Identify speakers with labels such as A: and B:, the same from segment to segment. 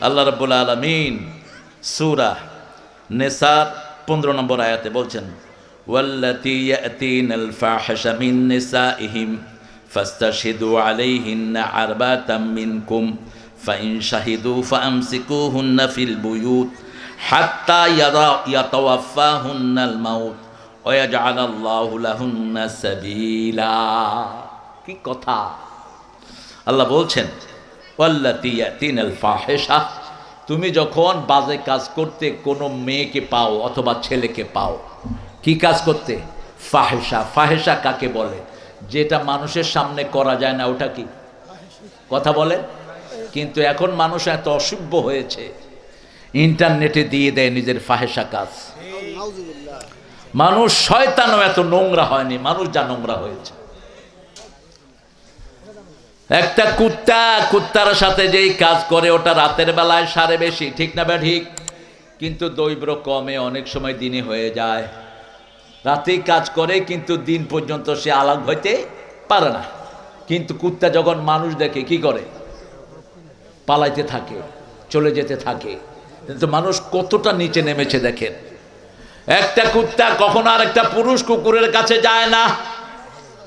A: আল্লাহ রব্বুল আলমিন সুরা নেসার পনেরো নম্বর আয়াতে বলছেন ওয়াল্লাতি ইয়াতিনাল ফাহিশা মিন নিসাইহিম ফাস্তাশহিদু আলাইহিন্না আরবাতাম মিনকুম ফাইন শাহিদু ফামসিকুহুন্না ফিল বুয়ুত হাত্তা ইয়ারা ইয়াতাওয়াফাহুন্নাল মাউত ওয়াজআল আল্লাহু লাহুন্না সাবিলা। কি কথা? আল্লাহ বলছেন ফাহিশা তুমি যখন বাজে কাজ করতে কোনো মেয়েকে পাও অথবা ছেলেকে পাও কি কাজ করতে? ফাহেসা ফাহেসা কাকে বলে? যেটা মানুষের সামনে করা যায় না ওটা কি? কথা বলে? কিন্তু এখন মানুষ এত অসভ্য হয়েছে ইন্টারনেটে দিয়ে দেয় নিজের ফাহেসা কাজ। মানুষ শয়তানও এত নোংরা হয়নি মানুষ যা নোংরা হয়েছে। একটা কুত্তা, কুত্তার সাথে যেই কাজ করে, ওটা রাতের বেলায় সারে বেশি, ঠিক না ঠিক। কিন্তু দৈব্র কমে অনেক সময় দিনে হয়ে যায়। রাতেই কাজ করে, কিন্তু দিন পর্যন্ত সে আলাগ হইতে পারে না। কিন্তু কুত্তা যখন মানুষ দেখে, কি করে? পালাইতে থাকে, চলে যেতে থাকে। কিন্তু মানুষ কতটা নিচে নেমেছে দেখেন। একটা কুত্তা কখনো আর একটা পুরুষ কুকুরের কাছে যায় না।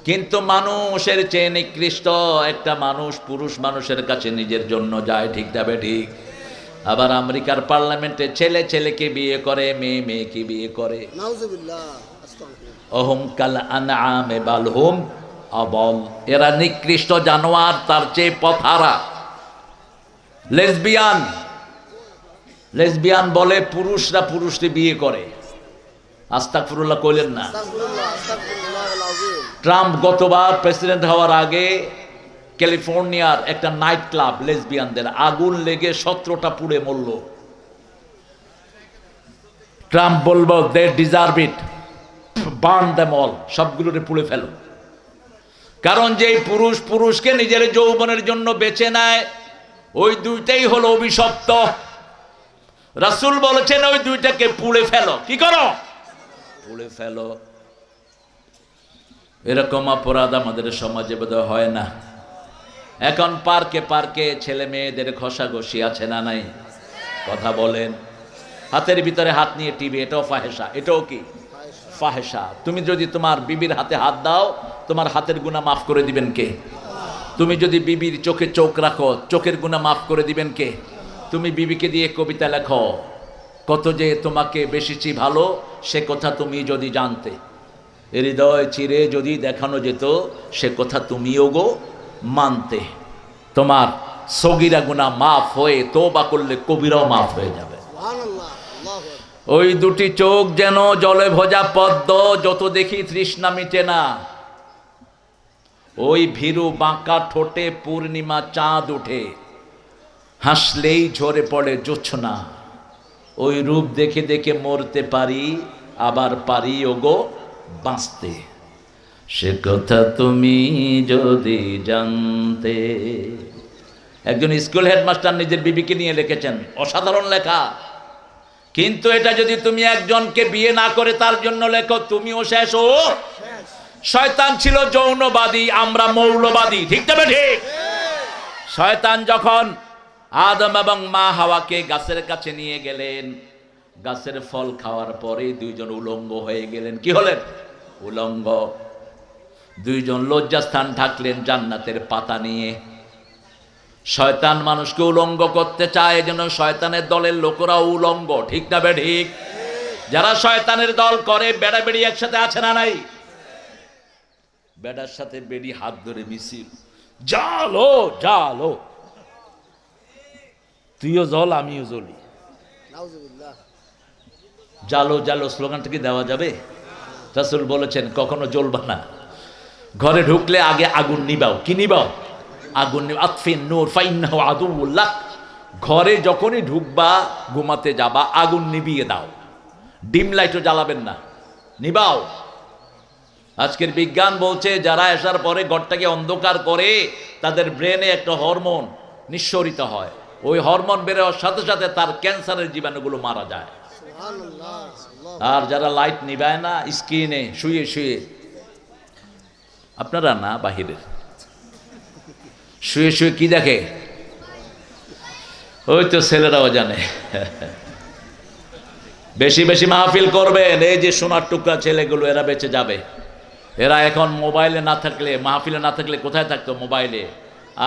A: কিন্তু মানুষের চেয়ে নিকৃষ্ট একটা মানুষ পুরুষ মানুষের কাছে নিজের জন্য যায় ঠিক যাবে ঠিক? আবার আমেরিকার পার্লামেন্টে ছেলে ছেলেকে বিয়ে করে মেয়ে মেয়েকে বিয়ে করে। অহম কাল আনআমে বালহুম অবল এরা নিকৃষ্ট জানোয়ার তার চেয়ে পথারা। লেসবিয়ান। লেসবিয়ান বলে পুরুষরা পুরুষকে বিয়ে করে। আস্তাকফিরুল্লাহ কইলেন না। ট্রাম্প গতবার প্রেসিডেন্ট হওয়ার আগে ক্যালিফোর্নিয়ার একটা নাইট ক্লাব লেসবিয়ানদের আগুন লেগে সতেরোটা পুড়ে মরল। ট্রাম্প বলব they deserve it burn them all সবগুলোরে পুড়ে ফেলো। কারণ যেই পুরুষ পুরুষকে নিজের যৌবনের জন্য বেছে নেয় ওই দুইটাই হলো অভিশপ্ত। রাসূল বলেছেন ওই দুইটাকে পুড়ে ফেলো। কি করো? পুড়ে ফেলো। এরকম অপরাধ আমাদের সমাজে বোধহয় হয় না। এখন পার্কে পার্কে ছেলে মেয়েদের ঘষাঘষি আছে না নাই? কথা বলেন। হাতের ভিতরে হাত নিয়ে টিভি, এটাও ফাহেসা এটাও কি? ফাহেসা তুমি যদি তোমার বিবির হাতে হাত দাও, তোমার হাতের গুণা মাফ করে দিবেন কে? তুমি যদি বিবির চোখে চোখ রাখো, চোখের গুণা মাফ করে দিবেন কে? তুমি বিবিকে দিয়ে কবিতা লেখো। কত যে তোমাকে বেশিছি ভালো সে কথা তুমি যদি জানতে। হৃদয় চিরে যদি দেখানো যেত সে কথা তুমিও গো মানতে। তোমার সগিরা গুণা মাফ হয়ে তো বা করলে কবিরাও মাফ হয়ে যাবে। ওই দুটি চোখ যেন জলে ভজা পদ্ম যত দেখি তৃষ্ণা মিটে না। ওই ভীরু বাঁকা ঠোঁটে পূর্ণিমা চাঁদ উঠে হাসলেই ঝরে পড়ে জোছনা ওই রূপ দেখে দেখে মরতে পারি আবার পারি ওগো বাঁচতে। সে কথা তুমি যদি জানতে। একজন স্কুল হেডমাস্টার নিজের বিবিকে নিয়ে লিখেছেন অসাধারণ লেখা। কিন্তু এটা যদি তুমি একজনকে বিয়ে না করে তার জন্য লেখো তুমিও শেষ ও। শয়তান ছিল যৌনবাদী আমরা মৌলবাদী ঠিক তবে ঠিক। শয়তান যখন আদম এবং মা হাওয়াকে গাছের কাছে নিয়ে গেলেন। গাছের ফল খাওয়ার পরে দুইজন উলঙ্গ হয়ে গেলেন। কি হলেন? উলঙ্গ। দুইজন লজ্জাস্থান ঢাকলেন জান্নাতের পাতা নিয়ে। শয়তান মানুষকে উলঙ্গ করতে চায় যেন শয়তানের দলের লোকেরা উলঙ্গ। ঠিক না বে ঠিক? যারা শয়তানের দল করে, বেড়া বেড়ি একসাথে আছে না নাই? বেড়ার সাথে বেড়ি হাত ধরে মিছিল। জালো জালো তুইও জল আমিও জ্বলি জালো জালো স্লোগানটা কি দেওয়া যাবে? রাসুল বলেছেন কখনো জ্বলবা না। ঘরে ঢুকলে আগে আগুন নিবাও। কি নিবাও? আগুন আতফিন নূর ফাইন্নাহু আদুউল্লাহ ঘরে যখনই ঢুকবা ঘুমাতে যাবা আগুন নিবিয়ে দাও। ডিম লাইটও জ্বালাবেন না। নিবাও। আজকের বিজ্ঞান বলছে যারা আসার পরে ঘরটাকে অন্ধকার করে তাদের ব্রেনে একটা হরমোন নিঃসরিত হয়। ওই হরমোন বেরোয়ার সাথে সাথে তার ক্যান্সারের জীবাণুগুলো মারা যায়। আর যারা লাইট নিবায় না স্ক্রিনে শুয়ে শুয়ে আপনারা না বাহিরের? শুয়ে শুয়ে কি দেখে? ওই তো ছেলেরাও জানে। বেশি বেশি মাহফিল করবেন এই যে সোনার টুকরা ছেলেগুলো এরা বেঁচে যাবে। এরা এখন মোবাইলে না থাকলে মাহফিলে না থাকলে কোথায় থাকতো মোবাইলে?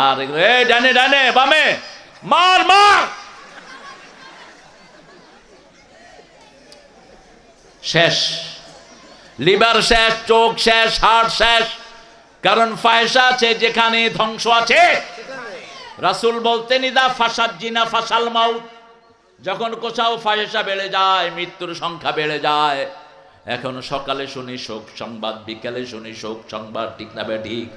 A: আর এই ডানে ডানে বামে! মার মার! শেষ। লিভার শেষ, চোখ শেষ হার্ট শেষ। কারণ ফায়সা আছে, যেখানে ধ্বংস আছে। রাসুল বলতেন, ইদা ফাসাদ জিনা ফাসাল মাউত। যখন কোথাও ফায়সা বেড়ে যায়, মৃত্যুর সংখ্যা বেড়ে যায়। এখন সকালে শুনি শোক সংবাদ, বিকালে শুনি শোক সংবাদ, ঠিক না ঠিক?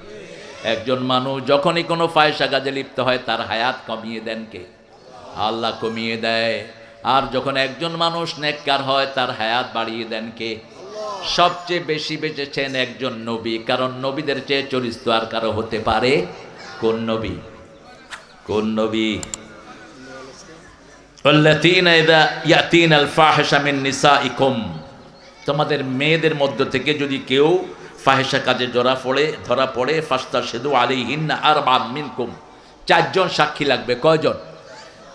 A: একজন মানুষ যখনই কোনো ফায়সা কাজে লিপ্ত হয়, তার হায়াত কমিয়ে দেন কে? আল্লাহ কমিয়ে দেয়। আর যখন একজন মানুষ নেককার হয়, তার হায়াত বাড়িয়ে দেন কে? সবচেয়ে বেশি বেঁচেছেন একজন নবী, কারণ নবীদের চেয়ে চরিত্র আর কারও হতে পারে কোন নবী? কোন নবী? তোমাদের মেয়েদের মধ্য থেকে যদি কেউ ফাহেসা কাজে জড়া পড়ে, ধরা পড়ে ফাস্তা সেদু আলী হিন্না আর বাদ মিনকুম। চারজন সাক্ষী লাগবে, কয়জন?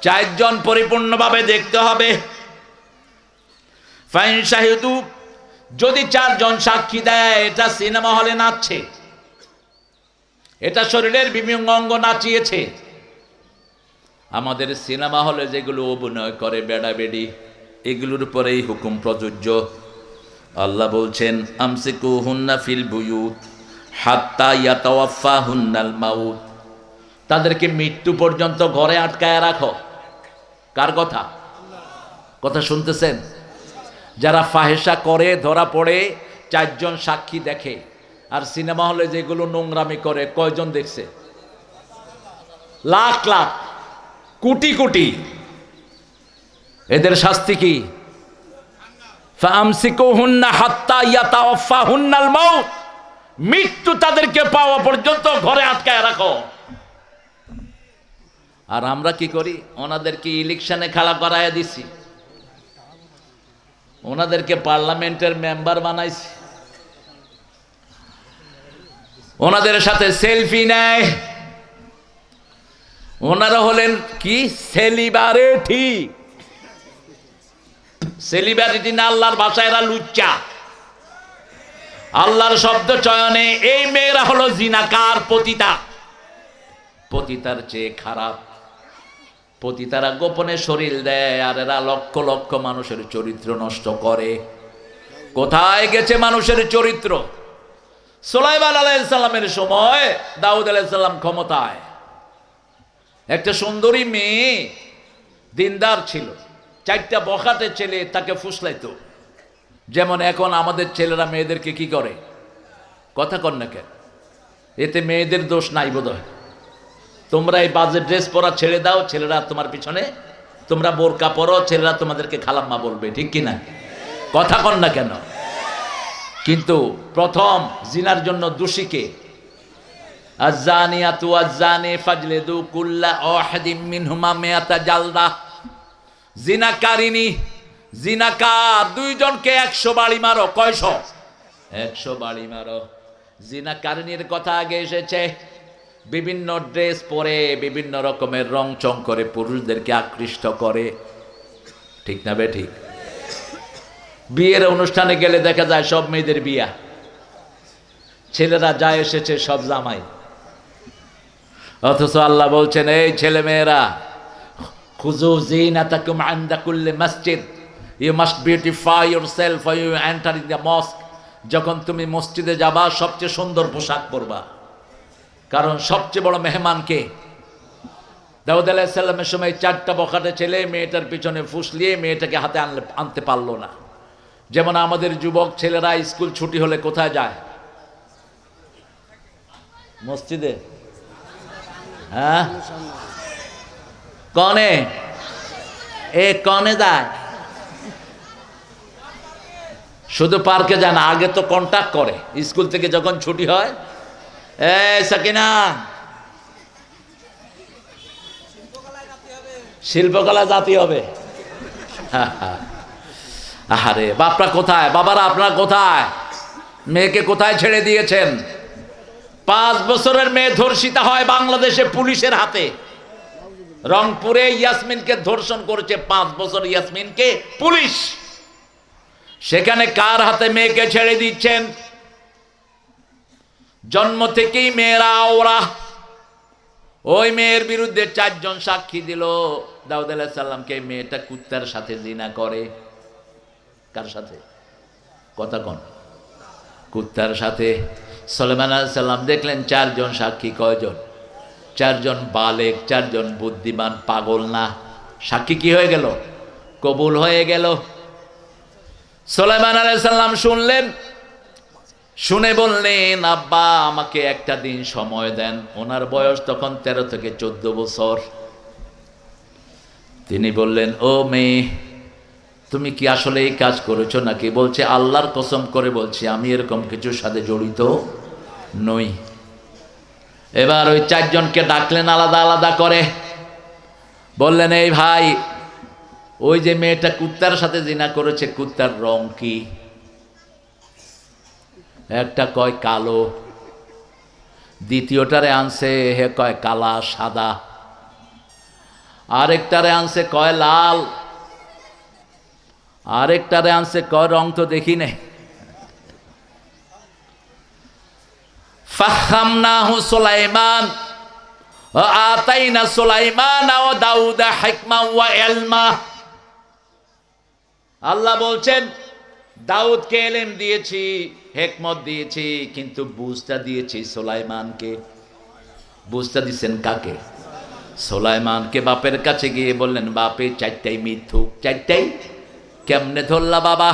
A: চারজন পরিপূর্ণভাবে দেখতে হবে। ফাইন শাহিদু, যদি চারজন সাক্ষী দেয়, এটা সিনেমা হলে নাচছে। এটা শরীরের বিভিন্ন অঙ্গ নাচিয়েছে। আমাদের সিনেমা হলে যেগুলো অভিনয় করে বেড়া বেডি এগুলোর উপরেই হুকুম প্রযোজ্য। আল্লাহ বলছেন আমসিকু হুন্না ফিল বুয়ুত হাত্তা ইয়াতাওয়াফা হুন্নাল মাউত। তাদেরকে মৃত্যু পর্যন্ত ঘরে আটকায় রাখো। কার কথা? কথা শুনতেছেন? যারা ফাহেসা করে, ধরা পড়ে, চারজন সাক্ষী দেখে। আর সিনেমা হলে যেগুলো নোংরামি করে, কয়জন দেখছে? লাখ লাখ, কোটি কোটি। এদের শাস্তি কি ফামসিকুহুন্না হাত্তা ইয়াতাওয়াফাহুন্নাল মাউত মৃত্যু তাদেরকে পাওয়া পর্যন্ত ঘরে আটকায় রাখো। আর আমরা কি করি? ওনাদেরকে ইলেকশনে খেলা করায় দিছি। ওনাদেরকে পার্লামেন্টের মেম্বার বানাইছি। ওনাদের সাথে সেলফি নেয়। ওনারা হলেন কি? সেলিবারেটি। সেলিব্রিটি না, আল্লাহর ভাষায় এরা লুচ্চা। আল্লাহর শব্দ চয়নে এই মেয়েরা হলো জিনাকার পতিতা? পতিতার চেয়ে খারাপ। পতিতারা গোপনে শরীর দেয় আর এরা লক্ষ লক্ষ মানুষের চরিত্র নষ্ট করে। কোথায় গেছে মানুষের চরিত্র? সোলাইমান আলাইসাল্লামের সময় দাউদ আলাইসাল্লাম ক্ষমতায়। একটা সুন্দরী মেয়ে দিনদার ছিল। চারটা বখাটে ছেলে তাকে ফুসলাইতো। যেমন এখন আমাদের ছেলেরা মেয়েদেরকে কি করে? কথা কর না কেন? এতে মেয়েদের দোষ নাই বোধ তোমরা এই বাজে ড্রেস পরা ছেড়ে দাও, ছেলেরা তোমার পিছনে। তোমরা বোরকা পরো, ছেলেরা তোমাদেরকে খালাম্মা বলবে, ঠিক কি না? কথা কর না কেন? কিন্তু প্রথম জিনার জন্য দোষীকে আজানিয়াতু আজানে ফাজলেদু কুল্লা ওয়াহিদিম মিনহুমা মিয়াতা জালদা। জিনাকারিনী জিনাকার, দুইজনকে একশো বাড়ি মারো, কয়শ? একশো বাড়ি মারো। জিনাকারিনীর কথা আগে এসেছে। বিভিন্ন ড্রেস পরে, বিভিন্ন রকমের রং চং করে পুরুষদেরকে আকৃষ্ট করে। ঠিক না বে ঠিক? বিয়ের অনুষ্ঠানে গেলে দেখা যায় সব মেয়েদের বিয়া। ছেলেরা যা এসেছে সব জামাই। অথচ আল্লাহ বলছেন, এই ছেলে মেয়েরা খুজু জিনাতাকুম আনদা কুল্লি মসজিদ। You must beautify yourself you enter in the mosque যখন তুমি মসজিদে যাবা, সবচেয়ে সুন্দর পোশাক পরবা। কারণ সবচেয়ে বড় মেহমানকে দাউদ আলাহিসাল্লামের সময় চারটা বখাটে ছেলে মেয়েটার পিছনে ফুসলিয়ে মেয়েটাকে হাতে আনলে, আনতে পারল না। যেমন আমাদের যুবক ছেলেরা স্কুল ছুটি হলে কোথায় যায়? মসজিদে? হ্যাঁ? কনে? এ, কনে যায়। শুধু পার্কে যায় না, আগে তো কন্ট্যাক্ট করে। স্কুল থেকে যখন ছুটি হয়, এ, সাকিনা। শিল্পকলা জাতি হবে। আরে, বাপরা কোথায়? বাবারা, আপনারা কোথায়? মেয়েকে কোথায় ছেড়ে দিয়েছেন? পাঁচ বছরের মেয়ে ধর্ষিতা হয় বাংলাদেশে পুলিশের হাতে। রংপুরে ইয়াসমিনকে ধর্ষণ করেছে পাঁচ বছর ইয়াসমিনকে পুলিশ। সেখানে কার হাতে মেয়েকে ছেড়ে দিচ্ছেন? জন্ম থেকেই মেয়েরা ওরা। ওই মেয়ের বিরুদ্ধে চারজন সাক্ষী দিল। দাউদ সাল্লামকে মেয়েটা কুত্তার সাথে জিনা করে। কার সাথে? কথা কন। কুত্তার সাথে। সলেমান সাল্লাম দেখলেন চারজন সাক্ষী, কয়জন? চারজন বালেক, চারজন বুদ্ধিমান, পাগল না। সাক্ষী কি হয়ে গেল? কবুল হয়ে গেল। সোলাইমান আলাইসাল্লাম শুনলেন, শুনে বললেন, আব্বা, আমাকে একটা দিন সময় দেন। ওনার বয়স তখন তেরো থেকে চোদ্দ বছর। তিনি বললেন, ও মেয়ে, তুমি কি আসলে এই কাজ করেছ নাকি? বলছে, আল্লাহর কসম করে বলছি, আমি এরকম কিছুর সাথে জড়িত নই। এবার ওই চারজনকে ডাকলেন আলাদা আলাদা করে। বললেন, এই ভাই, ওই যে মেয়েটা কুত্তার সাথে জিনা করেছে, কুত্তার রং কি? একটা কয় কালো, দ্বিতীয়টারে আনছে, হে কয় কালা, সাদা। আরেকটারে আনছে কয় লাল। আরেকটারে আনছে কয় রং তো দেখি নাই ফাহামনাহু সুলাইমান আতাইনা সুলাইমান ও দাউদা হিকমা ওয়া ইলমা। আল্লাহ বলছেন, দাউদকে এলেম দিয়েছি, হেকমত দিয়েছি, কিন্তু বুঝটা দিয়েছি সোলাইমানকে। বুঝটা দিচ্ছেন কাকে? সোলাইমানকে বাপের কাছে গিয়ে বললেন, বাপে, চারটাই মিথ্যুক। চারটাই? কেমনে ধরলা বাবা?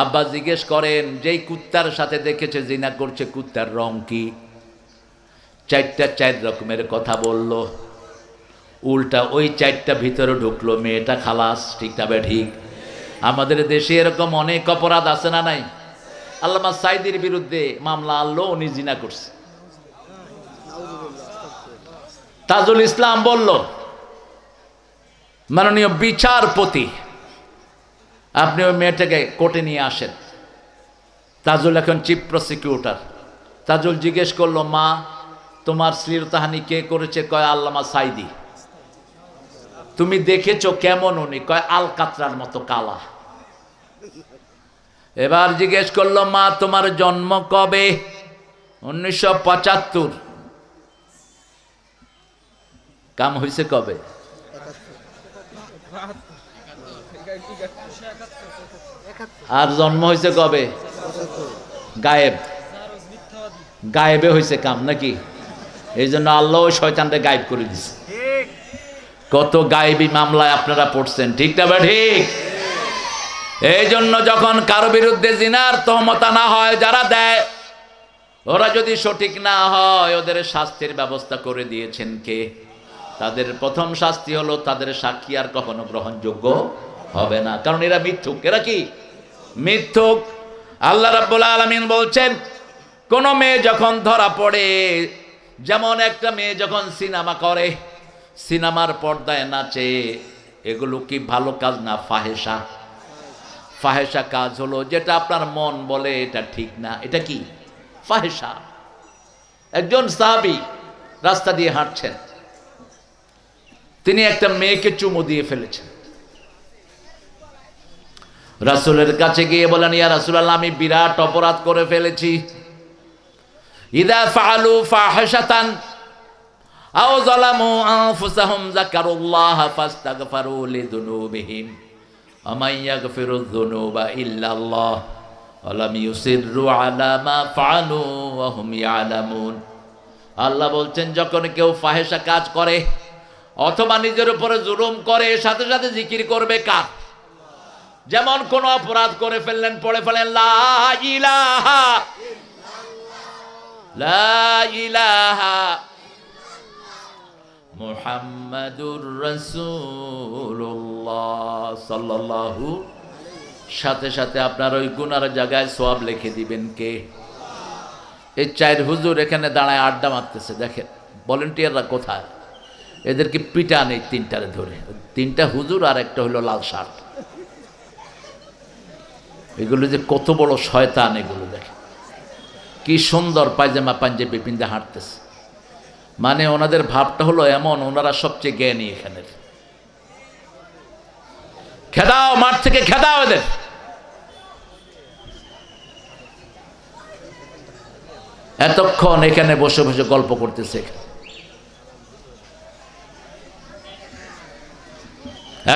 A: আব্বা জিজ্ঞেস করেন, যেই কুত্তার সাথে দেখেছে জিনা করছে, কুত্তার রং কি? চারটা চার রকমের কথা বলল। উল্টা ওই চারটা ভিতরে ঢুকলো, মেয়েটা খালাস, ঠিক তবে ঠিক? আমাদের দেশে এরকম অনেক অপরাধ আছে না নাই? আল্লামা সাইদির বিরুদ্ধে মামলা আনলো, উনি জিনা করছে। তাজুল ইসলাম বলল, মাননীয় বিচারপতি আপনি ওই মেয়েটাকে কোর্টে নিয়ে আসেন। তাজুল এখন চিফ প্রসিকিউটর তাজুল জিজ্ঞেস করল, মা, তোমার শ্লীলতাহানি কে করেছে? কয়, আল্লামা সাইদি। তুমি দেখেছ কেমন উনি? কয় আল কাতরার মতো কালা। এবার জিজ্ঞেস করল, মা, তোমার জন্ম কবে? উনিশশো পঁচাত্তর। কাম হয়েছে কবে? আর জন্ম হয়েছে কবে? গায়েব। গায়েবে হয়েছে কাম নাকি? এই জন্য আল্লাহ শয়তানটা গায়েব করে দিছে। কত গায়েবী মামলায় আপনারা পড়ছেন ঠিক না বা ঠিক। এই জন্য যখন কারও বিরুদ্ধে জিনার তহমতা না হয় যারা দেয় ওরা যদি সঠিক না হয় ওদের শাস্তির ব্যবস্থা করে দিয়েছেন কে? তাদের প্রথম শাস্তি হলো তাদের সাক্ষী আর কখনো গ্রহণযোগ্য হবে না। কারণ এরা মিথ্যুক। এরা কি? মিথ্যুক। আল্লাহ রাব্বুল আলামিন বলছেন, কোন মেয়ে যখন ধরা পড়ে, যেমন একটা মেয়ে যখন সিনেমা করে, সিনেমার পর্দায় নাচে, এগুলো কি ভালো কাজ না ফাহেসা ফাহেসা কাজ হলো যেটা আপনার মন বলে এটা ঠিক না। এটা কি? ফাহেসা একজন সাহাবি রাস্তা দিয়ে হাঁটছেন। তিনি একটা মেয়েকে চুমু দিয়ে ফেলেছেন। রাসুলের কাছে গিয়ে বলেন, ইয়া রাসুল আল্লাহ আমি বিরাট অপরাধ করে ফেলেছি। ইদা ফালু ফাহাশাতান আও যালামু আনফুসাহুম যাকারুল্লাহ ফাস্তাগফারু লিযুনুবিহিম। আমাই ইয়াগফিরু যুনুবা ইল্লা আল্লাহ ওয়ালাম ইউসিররু আলা মা ফাআলু ওয়া হুম ইয়ালামুন। আল্লাহ বলছেন, যখন কেউ ফাহেসা কাজ করে অথবা নিজের উপরে জুলুম করে, সাথে সাথে জিকির করবে কার? যেমন কোন অপরাধ করে ফেললেন, পড়ে ফেলেন সাথে সাথে আপনার ওই গুনার জায়গায় সব লিখে দিবেন কে? এই চায়ের হুজুর এখানে দাঁড়ায় আড্ডা মারতেছে, দেখেন ভলেন্টিয়াররা কোথায়? এদেরকে পিটা নেই তিনটারে ধরে। তিনটা হুজুর আর একটা হলো লাল শার্ট। এগুলো যে কত বড় শয়তান এগুলো দেখে। কি সুন্দর পায়জামা পাঞ্জাবি পিন্দে হাঁটতেছে। মানে ওনাদের ভাবটা হলো এমন, ওনারা সবচেয়ে জ্ঞানী এখানের খেদাও, মাঠ থেকে খেদাও এদের। এতক্ষণ এখানে বসে বসে গল্প করতেছে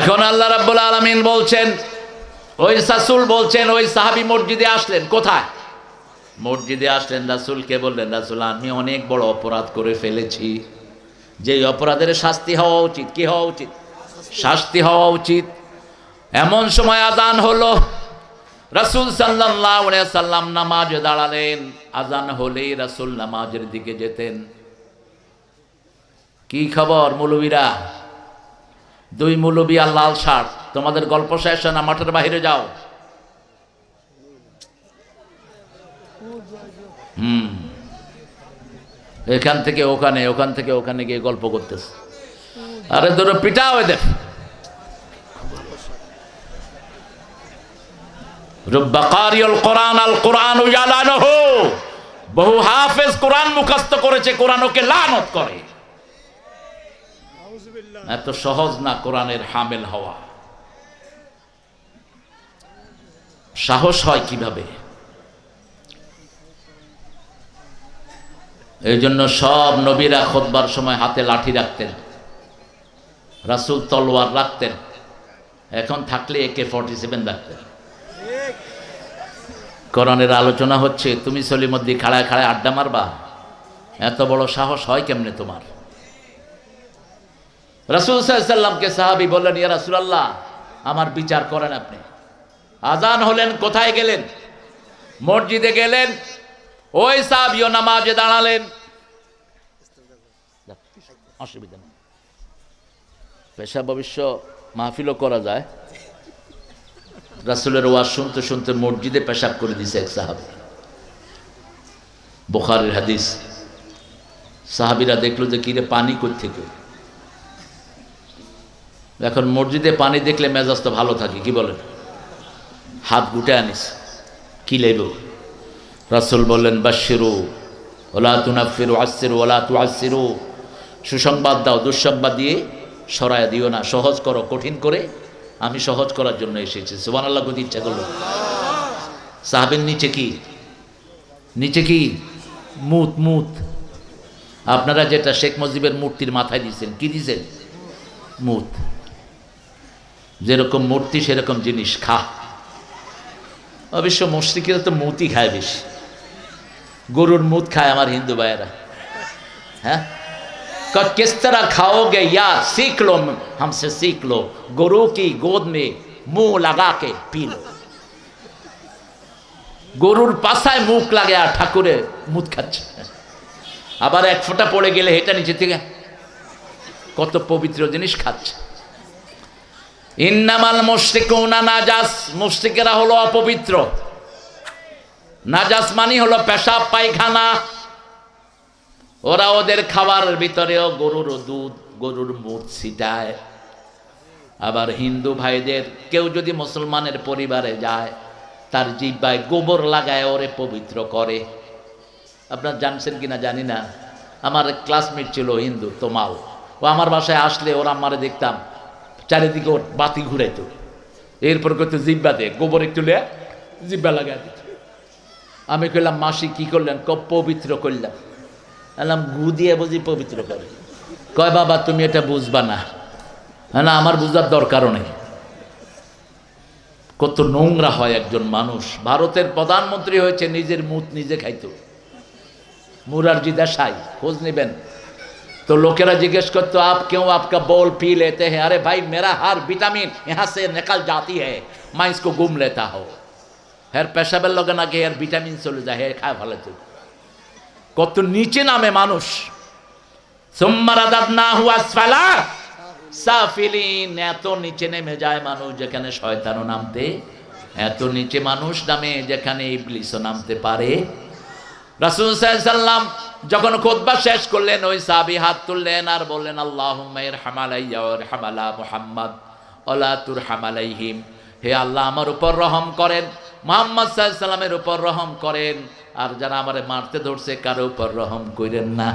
A: এখন আল্লাহ রাব্বুল আলামিন বলছেন ওই সাসুল বলছেন, ওই সাহাবি মসজিদে আসলেন, কোথায়? মসজিদে আসলেন রাসুলকে বললেন, রাসুল, আমি অনেক বড় অপরাধ করে ফেলেছি। যে অপরাধের শাস্তি হওয়া উচিত, কি হওয়া উচিত? শাস্তি হওয়া উচিত। এমন সময় আজান হলো। রাসুল সাল্লাহ সাল্লাম নামাজ দাঁড়ালেন। আজান হলেই রাসুল নামাজের দিকে যেতেন। কি খবর, মৌলবীরা? দুই মৌলবী আর লাল শার্ট। তোমাদের গল্প শেষ না, মাঠের বাইরে যাও। হুম। এখান থেকে ওখানে, ওখান থেকে ওখানে গিয়ে গল্প করতেছে। আরে ধরো লানত করে। এত সহজ না কোরআনের হামেল হওয়া। সাহস হয় কীভাবে? এই জন্য সব নবীরা খোদবার সময় হাতে লাঠি রাখতেন। রাসুল তলোয়ার রাখতেন। এখন থাকলে একে ফর্টি সেভেন রাখতেন। করণের আলোচনা হচ্ছে, তুমি সলিমদ্দি খাড়ায় খাড়ায় আড্ডা মারবা। এত বড় সাহস হয় কেমনে তোমার? রাসুল সাল্লামকে সাহাবি বললেন, ইয়া রাসুলাল্লাহ, আমার বিচার করেন আপনি। আজান হলেন, কোথায় গেলেন? মসজিদে গেলেন, ওই সাহাবিও নামাজে দাঁড়ালেন। অসুবিধা নেই। পেশা ভবিষ্য মাহফিলও করা যায়। রাসুলের ওয়াজ শুনতে শুনতে মসজিদে পেশাব করে দিছে এক সাহাবি। বোখারের হাদিস। সাহাবিরা দেখল যে কিরে পানি থেকে এখন মসজিদে পানি দেখলে মেজাজ তো ভালো থাকে, কি বলেন? হাত গুটে আনিস। কি লেব রাসুল বললেন বাশিরু ওলা তুনাফিরু আসিরু ওলা তু আসিরু সুসংবাদ দাও, দুঃসংবাদ দিয়ে সরায় দিও না। সহজ করো, কঠিন করে আমি সহজ করার জন্য এসেছি। সুবান আল্লাহ গতি ইচ্ছা করল। সাহাবের নিচে কি? নিচে কি? মুত মুত। আপনারা যেটা শেখ মুজিবের মূর্তির মাথায় দিয়েছেন কি দিয়েছেন মুত। যেরকম মূর্তি, সেরকম জিনিস। খা। অবশ্য মুশ্রিকেরা তো মুতি খায় বেশি গরুর মুত খায় আমার হিন্দু ভাইয়েরা হ্যাঁ का किस तरह खाओगे यार सीख लो हमसे सीख लो गुरु की गोद में मुंह लगा के पी लो গরুর পাশায় মুখ লাগে আর ঠাকুরে মুখ খাচ্ছে আবার এক ফোঁটা পড়ে গেলে এটা নিচে থেকে কত পবিত্র জিনিস খাচ্ছে ইন্নামাল মুশরিকুনা নাজাস, মুশরিকেরা হলো অপবিত্র। নাজাস মানি হলো পেশাব, পায়খানা। ওরা ওদের খাবারের ভিতরেও গরুর দুধ, গরুর মুখ ছিটায়। আবার হিন্দু ভাইদের, কেউ যদি মুসলমানের পরিবারে যায়, তার জিব্বায় গোবর লাগায় ওরে পবিত্র করে। আপনার জানছেন কিনা জানি না। আমার ক্লাসমেট ছিল হিন্দু, তোমাও। ও আমার বাসায় আসলে ওরা আমারে দেখতাম। চারিদিকে ওর বাতি ঘুরাইতো। এরপর করতো জিব্বা দে, গোবর একটু লে জিব্বা লাগাই দিত। আমি কইলাম, মাসি, কি করলেন? ক, পবিত্র করলাম। বললাম গু দিয়ে বুঝি পবিত্র করে। কয়, বাবা, তুমি এটা বুঝবা না। না আমার বুঝার দরকারও নেই। কত নোংরা হয় একজন মানুষ। ভারতের প্রধানমন্ত্রী হয়েছে, নিজের মুখ নিজে খাইত। মুরারজি দেশাই, খোঁজ নেবেন। तो लोकेरा जिज्ञेस करते तो आप क्यों आपका बोल पी लेते हैं अरे भाई मेरा हर विटामिन यहाँ से निकल जाती है मैं इसको घूम लेता हूँ হের পেশাবের লগে নাকি এর ভিটামিন চলে যায় হে খায় ভালো তো কত নিচে নামে মানুষ সোম্মারাদাত না হুয়া সালা সাফিলিন এত নিচে নেমে যায় মানুষ যেখানে শয়তানও নামতে এত নিচে মানুষ নামে যেখানে ইবলিসও নামতে পারে রাসুল সাল্লাম যখন খোদবা শেষ করলেন, ওই সাবি হাত তুললেন আর বললেন আল্লাহ হামালাইয়া হামালা মুহাম্মদ ওলা তুর হামালাইহিম হে আল্লাহ, আমার উপর রহম করেন, মোহাম্মদ সাল্লামের উপর রহম করেন। আর যারা আমারে মারতে ধরছে, কারও উপর রহম করেন না।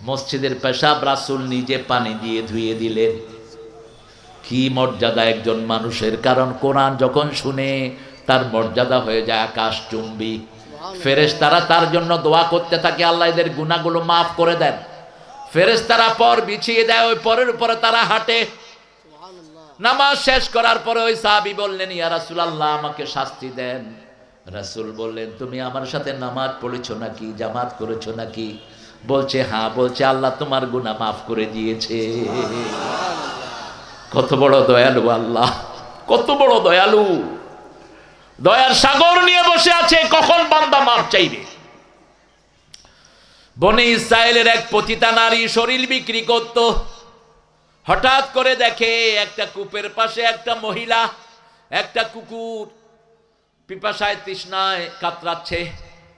A: মসজিদের পেশাব রাসুল নিজে পানি দিয়ে ধুয়ে দিলেন। কি মর্যাদা একজন মানুষের, কারণ কোরআন যখন শুনে তার মর্যাদা হয়ে যায় আকাশ চুম্বি। ফেরেস তারা তার জন্য দোয়া করতে থাকে আল্লাহ এদের গুণাগুলো মাফ করে দেন। ফেরেস তারা পর বিছিয়ে দেয় ওই পরের উপরে তারা হাঁটে। নামাজ শেষ করার পরে ওই সাহাবি বললেন ইয়া রাসুল আল্লাহ আমাকে শাস্তি দেন। রাসুল বললেন তুমি আমার সাথে নামাজ পড়েছো নাকি জামাত করেছ নাকি? বলছে হ্যাঁ বলছে আল্লাহ তোমার গুনাহ মাফ করে দিয়েছে। কত বড় দয়ালু আল্লাহ কত বড় দয়ালু। দয়ার সাগর নিয়ে বসে আছে, কখন বান্দা মাপ চাইবে? বনে ইসরায়েলের এক পতিতা নারী শরীর বিক্রি করত। হঠাৎ করে দেখে একটা কূপের পাশে একটা মহিলা, একটা কুকুর পিপাসায় তৃষ্ণায় কাতরাচ্ছে,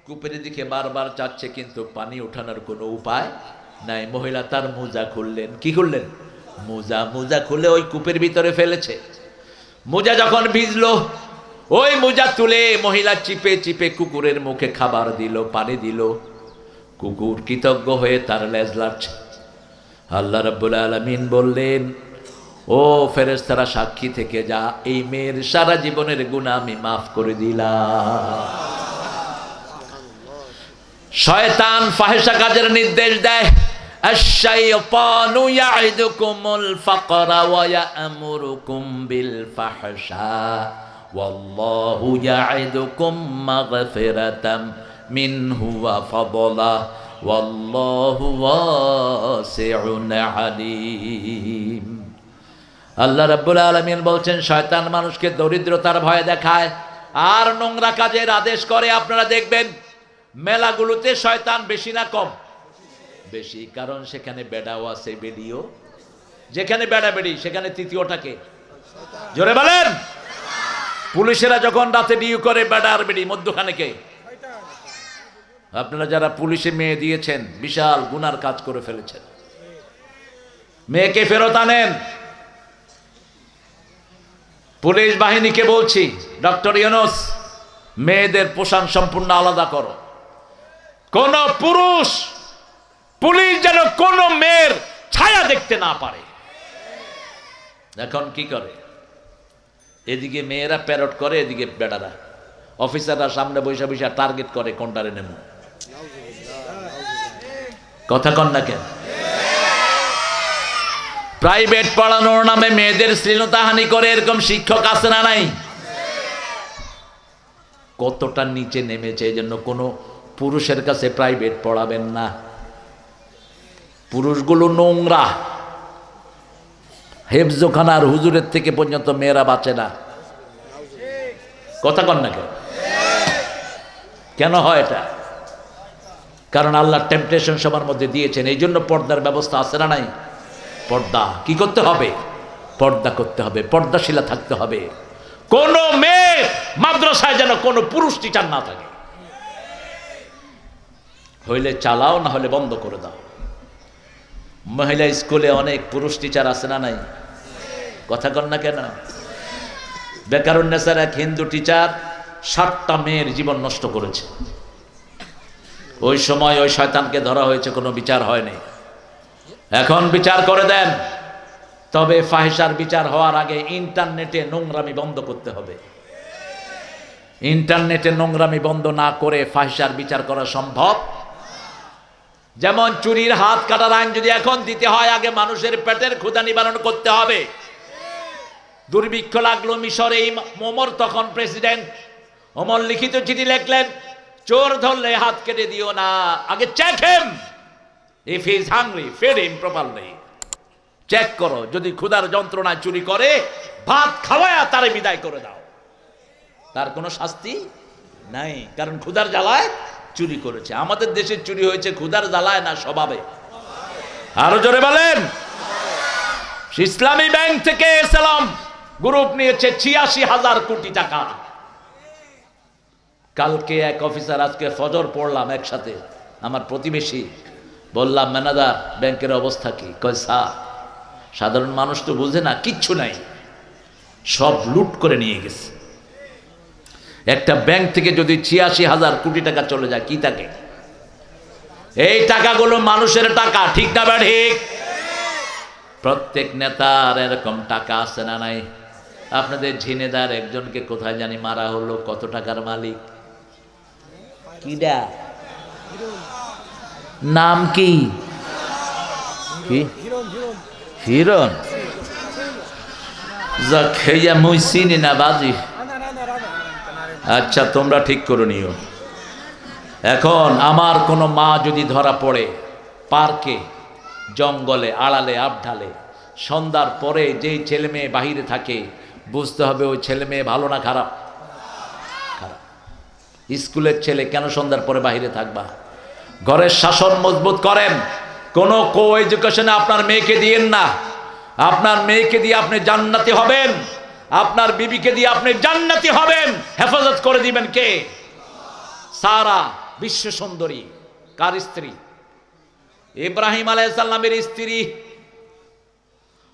A: কূপের দিকে বারবার চাচ্ছে কিন্তু পানি ওঠানোর কোনো উপায় নাই। মহিলা তার মোজা খুললেন। কি করলেন মোজা মোজা খুলে ওই কূপের ভিতরে ফেলেছে। মোজা যখন ভিজলো ওই মোজা তুলে মহিলা চিপে চিপে কুকুরের মুখে খাবার দিল পানি দিল কুকুর কৃতজ্ঞ হয়ে তার লেজ লাড়ছে আল্লাহ রাব্বুল আলামিন বললেন ও ফেরেশতারা সাক্ষী থেকে যা এই মেয়ের সারা জীবনের গুনাহ আমি মাফ করে দিলাম শয়তান ফাহেসা কাজের নির্দেশ দেয় الشيطان يعدكم الفقر ويأمركم بالفحشاء والله يعدكم مغفرة منه وفضلا والله واسع عليم আল্লাহ রাব্বুল আলামিন বলছেন শয়তান মানুষকে দরিদ্রতার ভয় দেখায় আর নোংরা কাজের আদেশ করে আপনারা দেখবেন মেলাগুলোতে শয়তান বেশি না কম বেশি কারণ সেখানে বেড়াও আছে বেডিও যেখানে বেড়া বেড়ি সেখানে তৃতীয়টাকে জোরে বলেন পুলিশেরা যখন রাতে ডিউ করে বেড়া আর বেড়ি, মধ্যখানে কে? আপনারা যারা পুলিশে মেয়ে দিয়েছেন, বিশাল গুনার কাজ করে ফেলেছেন। মেয়েকে ফেরত আনেন। পুলিশ বাহিনীকে বলছি, ডক্টর ইউনুস, মেয়েদের পোষণ সম্পূর্ণ আলাদা করো। কোন পুরুষ, পুলিশ যেন কোন মেয়ের ছায়া দেখতে না পারে। এখন কি করে? এদিকে মেয়েরা প্যারট করে, এদিকে বেড়ারা অফিসাররা সামনে বৈশা বৈশা টার্গেট করে কোনটারে নেব। কথা কন না কেন? প্রাইভেট পড়ানোর নামে মেয়েদের শ্লীলতাহানি করে, এরকম শিক্ষক আছে না নাই? কতটা নিচে নেমেছে এই জন্য কোনো পুরুষের কাছে প্রাইভেট পড়াবেন না। পুরুষগুলো নোংরা। হেফজোখানার হুজুরের থেকে পর্যন্ত মেয়েরা বাঁচে না। কথা কন না কেন? কেন হয় এটা? কারণ আল্লাহ টেম্পটেশন সবার মধ্যে দিয়েছেন। এই জন্য পর্দার ব্যবস্থা আছে না নাই? পর্দা। কি করতে হবে? পর্দা করতে হবে। পর্দাশীলা থাকতে হবে। কোন মেয়ে মাদ্রাসায় যেন কোনো পুরুষ টিচার না থাকে। হইলে চালাও, না হলে বন্ধ করে দাও। মহিলা স্কুলে অনেক পুরুষ টিচার আছে না নাই? কথা কর না কেন? বেকারুন্নেসার এক হিন্দু টিচার সাতটা মেয়ের জীবন নষ্ট করেছে। ওই সময় ওই শয়তানকে ধরা হয়েছে, কোনো বিচার হয়নি। এখন বিচার করে দেন। তবে ফাহিসার বিচার হওয়ার আগে ইন্টারনেটে নোংরামি বন্ধ করতে হবে। ইন্টারনেটে নোংরামি বন্ধ না করে ফাহিসার বিচার করা সম্ভব। যেমন চুরির হাত কাটার আইন যদি এখন দিতে হয়, আগে মানুষের পেটের ক্ষুদা নিবারণ করতে হবে। দুর্ভিক্ষ লাগল মিশরে ওমর তখন প্রেসিডেন্ট ওমর লিখিত চিঠি লিখলেন, চোর ধরলে হাত কেটে দিও না, আগে check him if is hungry feed him check করো, যদি ক্ষুধার যন্ত্রণায় চুরি করে, ভাত খাওয়ায়া তারে বিদায় করে দাও। তার কোনো শাস্তি নাই, কারণ ক্ষুধার জ্বালায় চুরি করেছে। আমাদের দেশে চুরি হয়েছে ক্ষুধার জ্বালায় না স্বভাবে। আরও জোরে বলেন। ইসলামী ব্যাংক থেকে এসলাম গ্রুপ নিয়েছে ছিয়াশি হাজার কোটি টাকা। কালকে এক অফিসার আজকে ফজর পড়লাম একসাথে, আমার প্রতিবেশী। বললাম, ম্যানেজার, ব্যাংকের অবস্থা কি? কয় সা সাধারণ মানুষ তো বুঝে না, কিচ্ছু নাই। সব লুট করে নিয়ে গেছে। একটা ব্যাংক থেকে যদি ছিয়াশি হাজার কোটি টাকা চলে যায় কি থাকে এই টাকাগুলো মানুষের টাকা ঠিক না বা ঠিক। প্রত্যেক নেতার এরকম টাকা আছে না নাই? আপনাদের ঝিনেদার একজনকে কোথায় জানি মারা হলো কত টাকার মালিক? কিডা? নাম কি? হিরণ। যা খেয়া মুই চিনি না বাজি। আচ্ছা তোমরা ঠিক করে নিও। এখন আমার কোনো মা যদি ধরা পড়ে, পার্কে, জঙ্গলে, আড়ালে আবঢালে সন্ধ্যার পরে যেই ছেলে মেয়ে বাহিরে থাকে, বুঝতে হবে ওই ছেলে মেয়ে ভালো না খারাপ? খারাপ। স্কুলের ছেলে কেন সন্ধ্যার পরে বাহিরে থাকবা? ঘরের শাসন মজবুত করেন। কোনো কো এডুকেশনে আপনার মেয়েকে দিয়েন না। আপনার মেয়েকে দিয়ে আপনি জান্নাতি হবেন। আপনার বিবিকে দিয়ে আপনি জান্নাতি হবেন। হেফাজত করে দিবেন কে? সারা বিশ্ব সুন্দরী। কার স্ত্রী? ইব্রাহিম আলাইসাল্লামের স্ত্রী।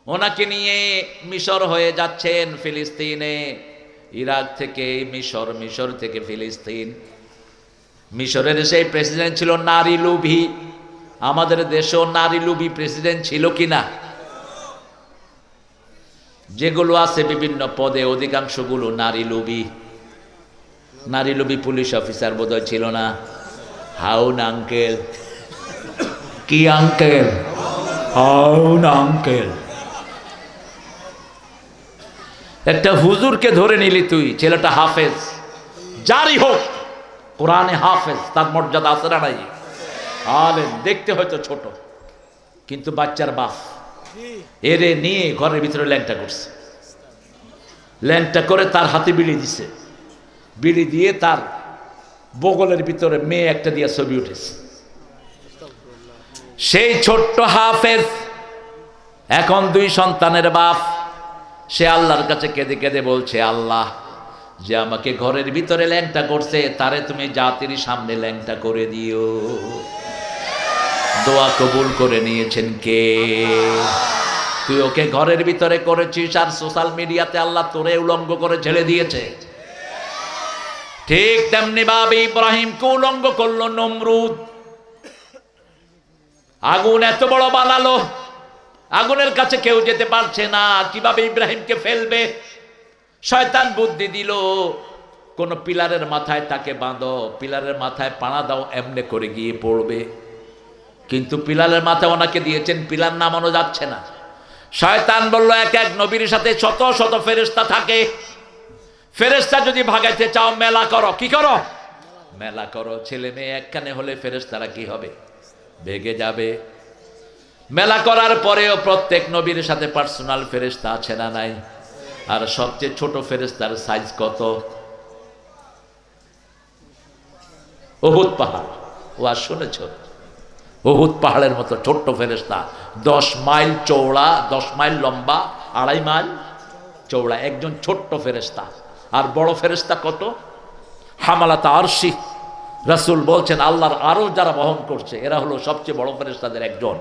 A: ওনাকে নিয়ে মিশর হয়ে যাচ্ছেন ফিলিস্তিনে। ইরাক থেকে মিশর মিশর থেকে ফিলিস্তিন। মিশরের সেই প্রেসিডেন্ট ছিল নারী লুভি আমাদের দেশেও নারী লুভি প্রেসিডেন্ট ছিল কি না যেগুলো আছে বিভিন্ন পদে, অধিকাংশগুলো নারী লুবি নারী লুবি পুলিশ অফিসার বোধহয় ছিল না। হাউন আঙ্কেল? কি, আঙ্কেল? হাউন আঙ্কেল? একটা হুজুরকে ধরে নিলি তুই, ছেলেটা হাফেজ। যারই হোক, কোরআনে হাফেজ, তার মর্যাদা আছে না নাই? আলেম, দেখতে হয়তো ছোট, কিন্তু বাচ্চার বাপ। এরে নিয়ে ঘরের ভিতরে ল্যাংটা করছে। ল্যাংটা করে তার হাতে বিড়ি দিছে। বিড়ি দিয়ে তার বগলের ভিতরে মেয়ে একটা দিয়ে ছবি উঠেছে। সেই ছোট্ট হাফেজ, এখন দুই সন্তানের বাপ। সে আল্লাহর কাছে কেঁদে কেঁদে বলছে, আল্লাহ, যে আমাকে ঘরের ভিতরে ল্যাংটা করছে, তারে তুমি জাতির সামনে ল্যাংটা করে দিও। দোয়া কবুল করে নিয়েছেন কে? তুই ওকে ঘরের ভিতরে করেছিস আর সোশ্যাল মিডিয়াতে আল্লাহ তোরে উলঙ্গ করে ছেড়ে দিয়েছে। ঠিক তেমনি ভাবে ইব্রাহিমকে উলঙ্গ করল নমরুদ। আগুন এত বড় বানালো। আগুনের কাছে কেউ যেতে পারছে না। কীভাবে ইব্রাহিমকে ফেলবে? শয়তান বুদ্ধি দিল, কোন পিলারের মাথায় তাকে বাঁধো, পিলারের মাথায় পাড়া দাও, এমনে করে গিয়ে পড়বে। কিন্তু পিলারের মাথায় ওনাকে দিয়েছেন পিলার নামানো যাচ্ছে না। শয়তান বলল, এক এক নবীর সাথে শত শত ফেরেস্তা থাকে। ফেরেস্তা যদি ভাগাইতে চাও, মেলা করো। কি করো? মেলা করো। ছেলে মেয়ে একখানে হলে ফেরেস্তারা কি হবে? ভেগে যাবে। মেলা করার পরেও প্রত্যেক নবীর সাথে পার্সোনাল ফেরেস্তা আছে না নাই? আর সবচেয়ে ছোট ফেরেস্তার সাইজ কত? অহুত পাহাড়। ও আর শুনেছ? অহুত পাহাড়ের মতো, ছোট্ট ফেরেস্তা দশ মাইল চৌড়া দশ মাইল লম্বা, আড়াই মাইল চৌড়া একজন ছোট্ট ফেরেস্তা আর বড় ফেরেস্তা কত? হামালাতা আরশি। রাসুল বলছেন, আল্লাহর আরও যারা বহন করছে, এরা হলো সবচেয়ে বড় ফেরেস্তাদের একজন।